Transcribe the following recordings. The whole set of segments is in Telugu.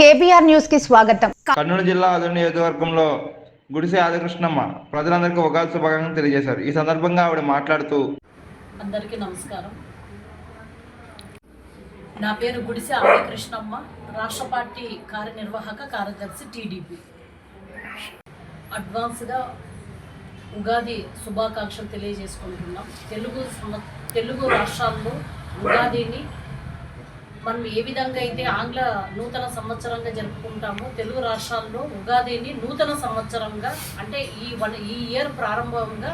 కేబీఆర్ న్యూస్కి స్వాగతం. కర్నూలు జిల్లా అదన నియోజకవర్గంలో గుడిసె ఆదికృష్ణమ్మ ప్రజలందరికీ ఉగాది శుభాకాంక్షలు తెలియజేశారు. ఈ సందర్భంగా ఆవిడ మాట్లాడుతూ అందరికీ నమస్కారం. నా పేరు గుడిసె ఆదికృష్ణమ్మ రాష్ట్ర పార్టీ కార్యనిర్వాహక కార్యదర్శి టీడీపీ. అడ్వాన్స్గా ఉగాది శుభాకాంక్షలు తెలియజేసుకుంటున్నాం. తెలుగు తెలుగు రాష్ట్రాల్లో ఉగాదిని మనం ఏ విధంగా అయితే ఆంగ్ల నూతన సంవత్సరంగా జరుపుకుంటామో తెలుగు రాష్ట్రాల్లో ఉగాదిని నూతన సంవత్సరంగా అంటే ఈ వన్ ఈ ఇయర్ ప్రారంభంగా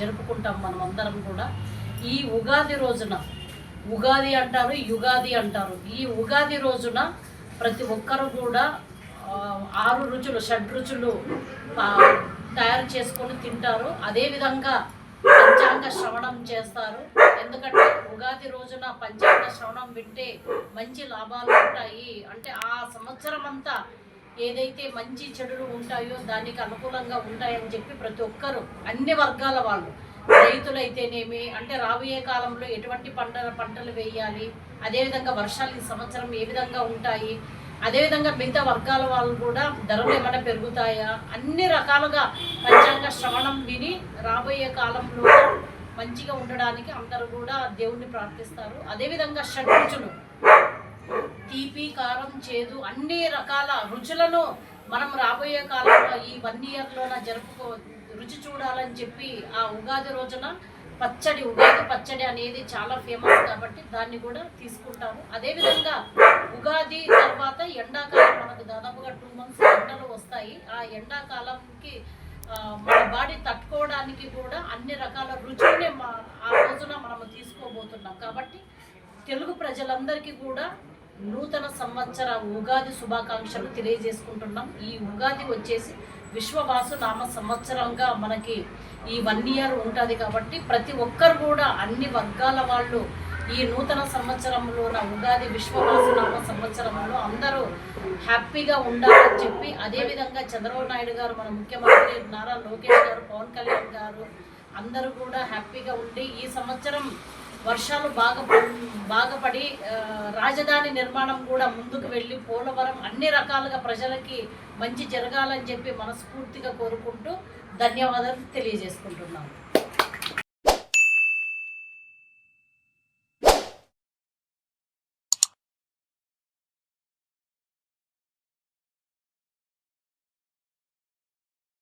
జరుపుకుంటాం మనం అందరం కూడా. ఈ ఉగాది రోజున ఉగాది అంటారు యుగాది అంటారు. ఈ ఉగాది రోజున ప్రతి ఒక్కరు కూడా ఆరు రుచులు షడ్ రుచులు తయారు చేసుకొని తింటారు. అదేవిధంగా పంచాంగ శ్రవణం చేస్తారు. ఎందుకంటే ఉగాది రోజున పంచాంగ శ్రవణం వింటే మంచి లాభాలు ఉంటాయి. అంటే ఆ సంవత్సరం అంతా ఏదైతే మంచి చెడులు ఉంటాయో దానికి అనుకూలంగా ఉంటాయని చెప్పి ప్రతి ఒక్కరు అన్ని వర్గాల వాళ్ళు రైతులైతేనేమి అంటే రాబోయే కాలంలో ఎటువంటి పంటల పంటలు వేయాలి అదేవిధంగా వర్షాలు ఈ సంవత్సరం ఏ విధంగా ఉంటాయి అదేవిధంగా మిగతా వర్గాల వాళ్ళు కూడా ధరలు ఏమైనా పెరుగుతాయా అన్ని రకాలుగా పంచాంగ శ్రవణం విని రాబోయే కాలంలో మంచిగా ఉండడానికి అందరూ కూడా దేవుణ్ణి ప్రార్థిస్తారు. అదేవిధంగా షడ్రుచులు. తీపి కారం చేదు అన్ని రకాల రుచులను మనం రాబోయే కాలంలో ఈ వన్ ఇయర్లోన జరుపుకో రుచి చూడాలని చెప్పి ఆ ఉగాది రోజున పచ్చడి ఉగాది పచ్చడి అనేది చాలా ఫేమస్ కాబట్టి దాన్ని కూడా తీసుకుంటాము. అదేవిధంగా ఉగాది తర్వాత ఎండాకాలం మనకు దాదాపుగా టూ మంత్స్ ఎండలు వస్తాయి. ఆ ఎండాకాలంకి మన బాడీ తట్టుకోవడానికి కూడా అన్ని రకాల రుచుల్ని మా ఆ రోజున మనము తీసుకోబోతున్నాం. కాబట్టి తెలుగు ప్రజలందరికీ కూడా నూతన సంవత్సర ఉగాది శుభాకాంక్షలు తెలియజేసుకుంటున్నాం. ఈ ఉగాది వచ్చేసి విశ్వవాసు నామ సంవత్సరంగా మనకి ఈ వన్ ఇయర్ ఉంటుంది కాబట్టి ప్రతి ఒక్కరు కూడా అన్ని వర్గాల వాళ్ళు ఈ నూతన సంవత్సరంలో నా ఉగాది విశ్వవాసనామ సంవత్సరంలో అందరూ హ్యాపీగా ఉండాలని చెప్పి అదేవిధంగా చంద్రబాబు నాయుడు గారు మన ముఖ్యమంత్రి నారా లోకేష్ గారు పవన్ కళ్యాణ్ గారు అందరూ కూడా హ్యాపీగా ఉండి ఈ సంవత్సరం వర్షాలు బాగా బాగా పడి రాజధాని నిర్మాణం కూడా ముందుకు వెళ్ళి పోలవరం అన్ని రకాలుగా ప్రజలకి మంచి జరగాలని చెప్పి మనస్ఫూర్తిగా కోరుకుంటూ ధన్యవాదాలు తెలియజేసుకుంటున్నాము